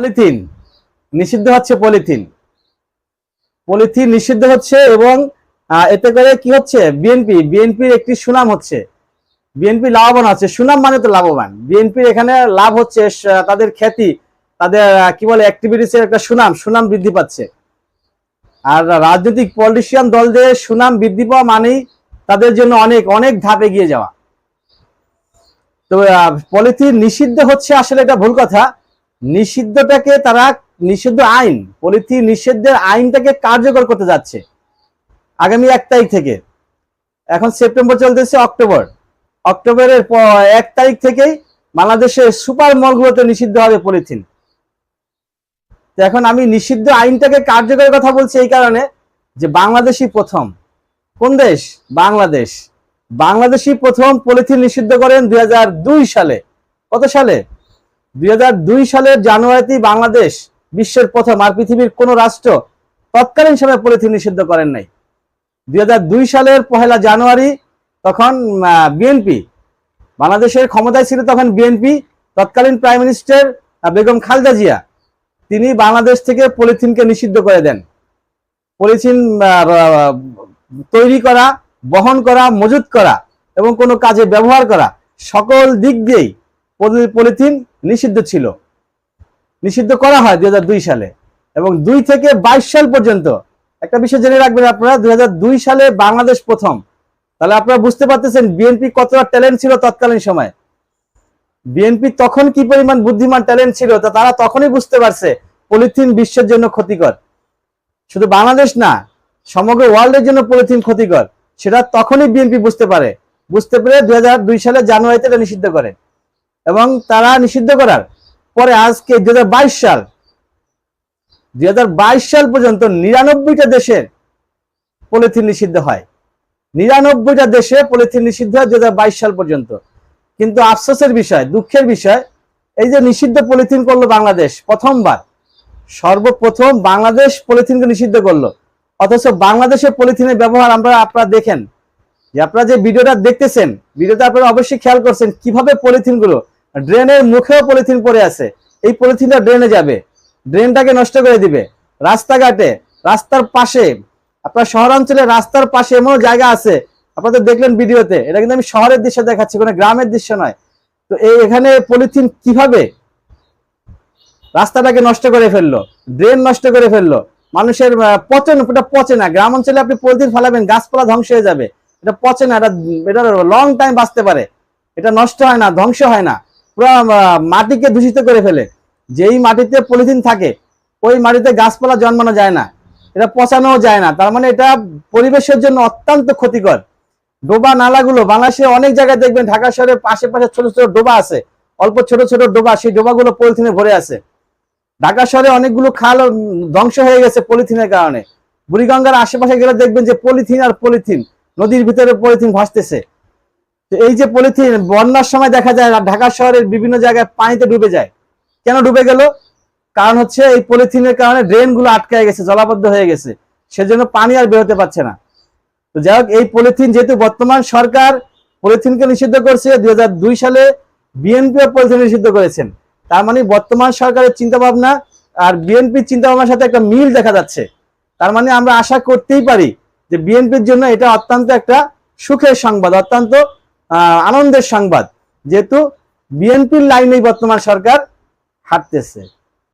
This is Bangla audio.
পলিথিন, নিষিদ্ধ হচ্ছে পলিথিন। পলিথিন নিষিদ্ধ হচ্ছে এবং এতে করে কি হচ্ছে? বিএনপি বিএনপির একটি সুনাম হচ্ছে। বিএনপি লাভবান হচ্ছে সুনাম মানে তো লাভবান। বিএনপির এখানে লাভ হচ্ছে তাদের খ্যাতি, তাদের কি বলে অ্যাক্টিভিটিস এর একটা সুনাম সুনাম বৃদ্ধি পাচ্ছে। আর রাজনৈতিক পলিটিশিয়ান দলদের সুনাম বৃদ্ধি পাওয়া মানেই তাদের জন্য অনেক অনেক ধাপ এগিয়ে যাওয়া। তো পলিথিন নিষিদ্ধ হচ্ছে আসলে এটা ভুল কথা। নিষিদ্ধটাকে তারা নিষিদ্ধ আইন পলিথিন নিষিদ্ধের আইনটাকে কার্যকর করতে যাচ্ছে আগামী এক তারিখ থেকে। এখন সেপ্টেম্বর চলতেছে অক্টোবর। অক্টোবরের এক তারিখ থেকেই বাংলাদেশের সুপার মলগুলোতে নিষিদ্ধ হবে পলিথিন। এখন আমি নিষিদ্ধ আইনটাকে কার্যকরের কথা বলছি এই কারণে যে বাংলাদেশই প্রথম। কোন দেশ? বাংলাদেশ। বাংলাদেশই প্রথম পলিথিন নিষিদ্ধ করেন দুই হাজার দুই সালে। কত সালে? দুই হাজার দুই সালের জানুয়ারিতে বাংলাদেশ বিশ্বের প্রথম আর পৃথিবীর কোন রাষ্ট্র তৎকালীন সময় পলিথিন নিষিদ্ধ করেন নাই। দুই হাজার দুই সালের পহেলা জানুয়ারি তখন বিএনপি বাংলাদেশের ক্ষমতায় ছিল তখন বিএনপি তৎকালীন প্রাইম মিনিস্টার বেগম খালেদা জিয়া। তিনি বাংলাদেশ থেকে পলিথিনকে নিষিদ্ধ করে দেন। পলিথিন তৈরি করা, বহন করা, মজুত করা এবং কোনো কাজে ব্যবহার করা সকল দিক দিয়েই পলিথিন নিষিদ্ধ ছিল। নিষিদ্ধ করা হয় দুই হাজার দুই সালে এবং দুই থেকে বাইশ সাল পর্যন্ত। একটা বিষয় জেনে রাখবেন আপনারা, দুই সালে বাংলাদেশ প্রথম। তাহলে আপনারা বুঝতে পারতেছেন বিএনপি কতটা ট্যালেন্ট ছিল তৎকালীন সময়। বিএনপি তখন কি পরিমাণ বুদ্ধিমান ট্যালেন্ট ছিল তা তারা তখনই বুঝতে পারছে, পলিথিন বিশ্বের জন্য ক্ষতিকর। শুধু বাংলাদেশ না, সমগ্র ওয়ার্ল্ডের জন্য পলিথিন ক্ষতিকর। সেটা তখনই বিএনপি বুঝতে পারে। বুঝতে পেরে দুই হাজার দুই সালে জানুয়ারিতে এটা নিষিদ্ধ করে। এবং তারা নিষিদ্ধ করার পরে আজকে দু হাজার বাইশ সাল দুই হাজার বাইশ সাল পর্যন্ত নিরানব্বইটা দেশের পলিথিন নিষিদ্ধ হয়। নিরানব্বইটা দেশে পলিথিন নিষিদ্ধ হয় দুই সাল পর্যন্ত। কিন্তু আফসোসের বিষয়, দুঃখের বিষয়, এই যে নিষিদ্ধ পলিথিন করল বাংলাদেশ, প্রথমবার। সর্বপ্রথম বাংলাদেশ পলিথিনকে নিষিদ্ধ করল। অথচ বাংলাদেশের পলিথিনের ব্যবহার আমরা, আপনারা দেখেন। যে আপনারা যে ভিডিওটা দেখতেছেন, ভিডিওটা আপনারা অবশ্যই খেয়াল করছেন, কীভাবে পলিথিনগুলো ড্রেনের মুখেও পলিথিন পড়ে আছে। এই পলিথিনটা ড্রেনে যাবে। ড্রেনটাকে নষ্ট করে দিবে। রাস্তাঘাটে, রাস্তার পাশে, আপনার শহরাঞ্চলে রাস্তার পাশে এমন জায়গা আছে। আপনাদের দেখলেন ভিডিওতে। এটা কিন্তু আমি শহরের দৃশ্য দেখাচ্ছি, কোনো গ্রামের দৃশ্য নয়। তো এই এখানে পলিথিন কীভাবে? রাস্তাটাকে নষ্ট করে ফেলল। ড্রেন নষ্ট করে ফেলল। মানুষের পচন, এটা পচে না। গ্রাম অঞ্চলে আপনি পলিথিন ফেলাবেন, গাছপালা ধ্বংস হয়ে যাবে। এটা পচে না, এটা এটা লং টাইম বাঁচতে পারে। এটা নষ্ট হয় না, ধ্বংস হয় না। মাটিকে দূষিত করে ফেলে। যেই মাটিতে পলিথিন থাকে, ওই মাটিতে গাছপালা জন্মানো যায় না। এটা পচানোও যায় না। তার মানে এটা পরিবেশের জন্য অত্যন্ত ক্ষতিকর। ডোবা নালাগুলো, বাংলাদেশে অনেক জায়গায় দেখবেন, ঢাকা শহরের পাশে পাশে ছোট ছোট ডোবা আছে। অল্প ছোট ছোট ডোবা, সেই ডোবাগুলো পলিথিনে ভরে আছে। ঢাকা শহরে অনেকগুলো খাল ধ্বংস হয়ে গেছে পলিথিনের কারণে। বুড়িগঙ্গার আশেপাশে গেলে দেখবেন যে পলিথিন আর পলিথিন, নদীর ভিতরে পলিথিন ভাসতেছে। এই যে পলিথিন, বন্যার সময় দেখা যায় ঢাকা শহরের বিভিন্ন জায়গায় পানিতে ডুবে যায়। কেন ডুবে গেল? কারণ হচ্ছে এই পলিথিনের কারণে ড্রেনগুলো আটকায় গেছে, জলাবদ্ধ হয়ে গেছে। সেজন্য পানি আর বেরোতে পারছে না। তো যাই হোক, এই পলিথিন যেহেতু বর্তমান সরকার পলিথিনকে নিষিদ্ধ করছে, দুই দুই সালে বিএনপি পলিথিন নিষিদ্ধ করেছেন। তার মানে বর্তমান সরকারের চিন্তা ভাবনা আর বিএনপির চিন্তা ভাবনার সাথে একটা মিল দেখা যাচ্ছে। তার মানে আমরা আশা করতেই পারি যে বিএনপির জন্য এটা অত্যন্ত একটা সুখের সংবাদ, অত্যন্ত আনন্দের সংবাদ যেহেতু বিএনপির লাইনেই বর্তমান সরকার হাঁটতেছে।